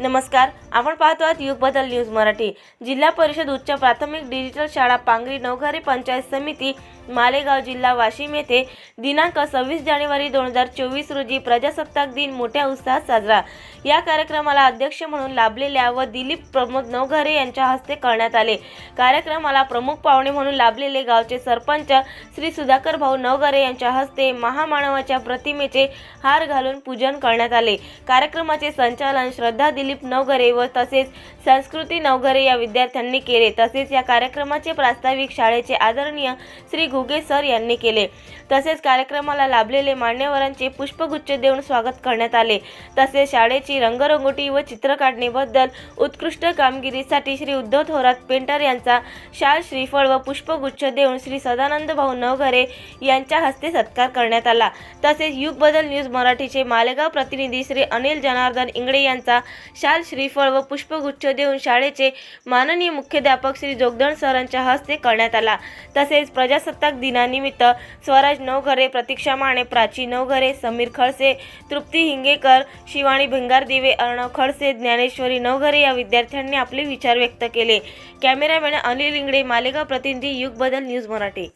नमस्कार आपण पाहतो आहात युग बदल न्यूज मराठी. जिल्हा परिषद उच्च प्राथमिक डिजिटल शाळा पांगरी नवघारी पंचायत समिती मालेगाव जिल्हा वाशिम येथे दिनांक सव्वीस जानेवारी दोन हजार चोवीस रोजी प्रजासत्ताक दिन मोठ्या उत्साहात साजरा. या कार्यक्रमाला अध्यक्ष म्हणून लाभलेल्या व दिलीप प्रमोद नवघरे यांच्या हस्ते करण्यात आले. कार्यक्रमाला प्रमुख पाहुणे म्हणून लाभलेले गावचे सरपंच श्री सुधाकर भाऊ नवघरे यांच्या हस्ते महामानवाच्या प्रतिमेचे हार घालून पूजन करण्यात आले. कार्यक्रमाचे संचालन श्रद्धा दिलीप नवघरे व तसेच संस्कृती नवघरे या विद्यार्थ्यांनी केले. तसेच या कार्यक्रमाचे प्रास्ताविक शाळेचे आदरणीय श्री घुगे सर यांनी केले. तसेच कार्यक्रमाला लाभलेले मान्यवरांचे पुष्पगुच्छ देऊन स्वागत करण्यात आले. तसेच शाळेची रंगरंगोटी व चित्र काढणीबद्दल उत्कृष्ट कामगिरीसाठी श्री उद्धव थोरात पेंटर यांचा शाल श्रीफळ व पुष्पगुच्छ देऊन श्री सदानंद भाऊ नवघरे यांच्या हस्ते सत्कार करण्यात आला. तसेच युग बदल न्यूज मराठीचे मालेगाव प्रतिनिधी श्री अनिल जनार्दन इंगळे यांचा शाल श्रीफळ व पुष्पगुच्छ देऊन शाळेचे माननीय मुख्याध्यापक श्री जोगदण सरांच्या हस्ते करण्यात आला. तसेच प्रजासत्ताक प्रजासत्ताक दिनानिमित्त स्वराज नवघरे प्रतीक्षा माने प्राची नवघरे समीर खडसे तृप्ती हिंगेकर शिवाणी भिंगारदिवे अर्णव खडसे ज्ञानेश्वरी नवघरे या विद्यार्थ्यांनी आपले विचार व्यक्त केले. कॅमेरामॅन अनिल इंगडे मालेगाव प्रतिनिधी युग बदल न्यूज मराठी.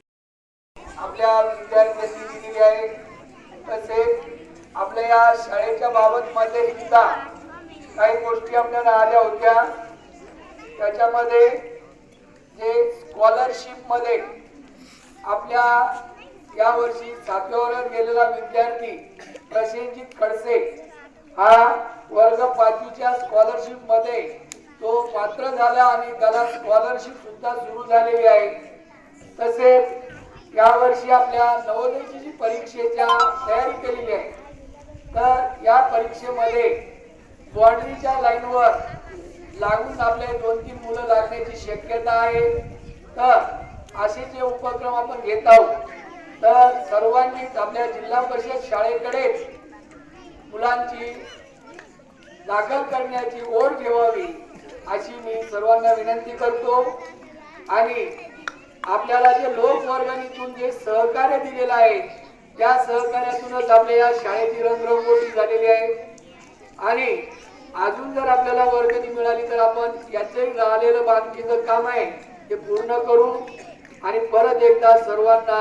आपल्या विद्यार्थ्यांनी दिलेली आहे तसेच आपल्या या शाळेच्या बाबत मध्ये सुद्धा काही गोष्टी आपल्याला आल्या होत्या. त्याच्यामध्ये जे स्कॉलरशिपमध्ये आपल्या या वर्षी सातव्यावर गेलेला विद्यार्थी प्रसेनजित खडसे हा वर्ग पाचवीच्या स्कॉलरशिपमध्ये तो पात्र झाला आणि त्याला स्कॉलरशिप सुद्धा सुरू झालेली आहे. तसेच यावर्षी आपल्या नवोदयची जी परीक्षेच्या तयारी केलेली आहे तर या परीक्षेमध्ये बॉन्ड्रीच्या लाईनवर लागून आपले दोन तीन मुलं लागण्याची शक्यता आहे. तर असे जे उपक्रम आपण घेत आहोत तर सर्वांनीच आपल्या जिल्हा परिषद शाळेकडेच मुलांची दाखल करण्याची ओढ ठेवावी अशी मी सर्वांना विनंती करतो. आणि आपल्याला जे लोकवर्गणीतून जे सहकार्य दिलेलं आहे त्या सहकार्यातूनच आपल्या या शाळेची रंगरंगोटी झालेली आहे. आणि अजून जर आपल्याला वर्गणी मिळाली तर आपण याचे राहिलेलं बाकीचं काम आहे ते पूर्ण करू आणि परत एकदा सर्वांना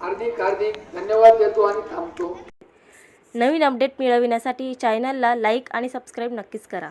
हार्दिक हार्दिक धन्यवाद देतो आणि थांबतो. नवीन अपडेट मिळविण्यासाठी चॅनलला लाईक आणि सबस्क्राईब नक्कीच करा.